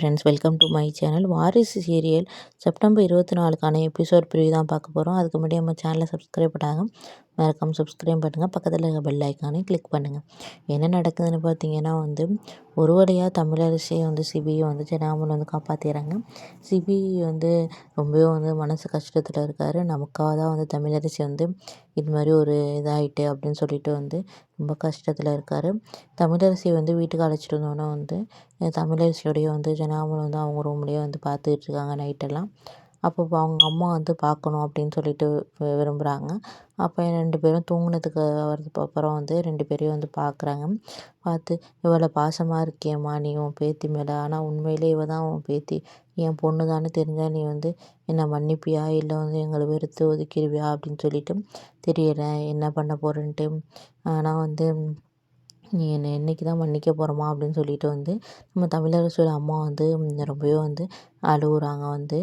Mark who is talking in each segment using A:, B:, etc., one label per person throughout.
A: Friends welcome to my channel Vaarisu serial September இருபத்தி நாலுக்கான episode preview தான் பார்க்க போகிறோம் அதுக்கு முன்னாடி நம்ம சேனலை சப்ஸ்கிரைப் பண்ணாங்க மறக்காமல் சப்ஸ்கிரைப் பண்ணுங்கள் பக்கத்தில் இருக்க பெல் ஐக்கானே கிளிக் பண்ணுங்கள் என்ன நடக்குதுன்னு பார்த்தீங்கன்னா வந்து ஒரு வழியாக தமிழரசியை வந்து சிபியை வந்து ஜெனாமல் வந்து காப்பாற்றிடுறாங்க சிபி வந்து ரொம்பவே வந்து மனசு கஷ்டத்தில் இருக்கார். நமக்காக தான் வந்து தமிழரசி வந்து இது மாதிரி ஒரு இதாகிட்டு அப்படின்னு சொல்லிட்டு வந்து ரொம்ப கஷ்டத்தில் இருக்கார். தமிழரசி வந்து வீட்டுக்கு அழைச்சிட்டு வந்தோன்னே வந்து தமிழரசியோடைய வந்து ஜனாமல் வந்து அவங்க ரூம்லேயே வந்து பார்த்துட்ருக்காங்க நைட்டெல்லாம் அப்போ அவங்க அம்மா வந்து பார்க்கணும் அப்படின்னு சொல்லிட்டு விரும்புகிறாங்க அப்போ ரெண்டு பேரும் தூங்கினதுக்கு வரதுக்கு அப்புறம் வந்து ரெண்டு பேரையும் வந்து பார்க்குறாங்க. பார்த்து இவ்வளோ பாசமாக இருக்கியேம்மா நீ உன் பேத்தி மேலே. ஆனால் உண்மையிலே இவ தான் உன் பேத்தி. என் பொண்ணு தானே தெரிஞ்சால் நீ வந்து என்னை மன்னிப்பியா? இல்லை வந்து எங்களை வெறுத்து ஒதுக்கிடுவியா? அப்படின்னு சொல்லிட்டு தெரியலை என்ன பண்ண போகிறேன்ட்டு ஆனால் வந்து நீ என்னை என்றைக்கு தான் மன்னிக்க போகிறம்மா அப்படின்னு சொல்லிட்டு வந்து நம்ம தமிழரசியோட அம்மா வந்து ரொம்பவே வந்து அழுகுறாங்க வந்து.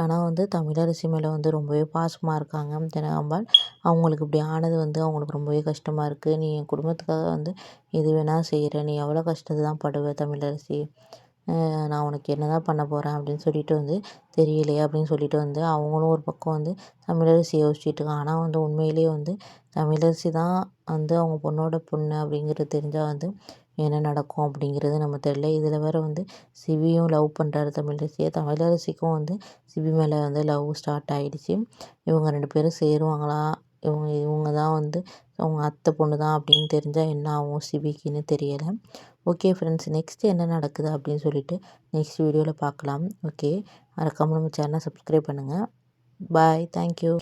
A: ஆனால் வந்து தமிழரசி மேலே வந்து ரொம்பவே பாசமாக இருக்காங்க. தினகம்பாள் அவங்களுக்கு இப்படி ஆனது வந்து அவங்களுக்கு ரொம்பவே கஷ்டமாக இருக்குது நீ என் குடும்பத்துக்காக வந்து எது வேணால் செய்கிற நீ எவ்வளோ கஷ்டத்தை தான் படுவ தமிழரசி. நான் உனக்கு என்ன தான் பண்ண போகிறேன் அப்படின்னு சொல்லிட்டு வந்து தெரியலையே அப்படின்னு சொல்லிட்டு வந்து அவங்களும் ஒரு பக்கம் வந்து தமிழரசி யோசிச்சுட்டு இருக்காங்க. ஆனால் வந்து உண்மையிலேயே வந்து தமிழரசி தான் வந்து அவங்க பொண்ணோட பொண்ணு அப்படிங்கிறது தெரிஞ்சால் வந்து என்ன நடக்கும் அப்படிங்கிறது நம்ம தெரியல. இதில் வேறு வந்து சிவியும் லவ் பண்ணுறாரு தமிழரசியை. தமிழரசிக்கும் வந்து சிவி மேலே வந்து லவ் ஸ்டார்ட் ஆகிடுச்சி இவங்க ரெண்டு பேரும் சேருவாங்களா இவங்க இவங்க தான் வந்து அவங்க அத்தை பொண்ணு தான் அப்படின்னு தெரிஞ்சால் என்ன ஆகும் சிவிக்குன்னு தெரியலை. ஓகே ஃப்ரெண்ட்ஸ் நெக்ஸ்ட்டு என்ன நடக்குது அப்படின்னு சொல்லிட்டு நெக்ஸ்ட் வீடியோவில் பார்க்கலாம். ஓகே மறக்காமல் நம்ம சேனலை சப்ஸ்கிரைப் பண்ணுங்கள் பாய் தேங்க்யூ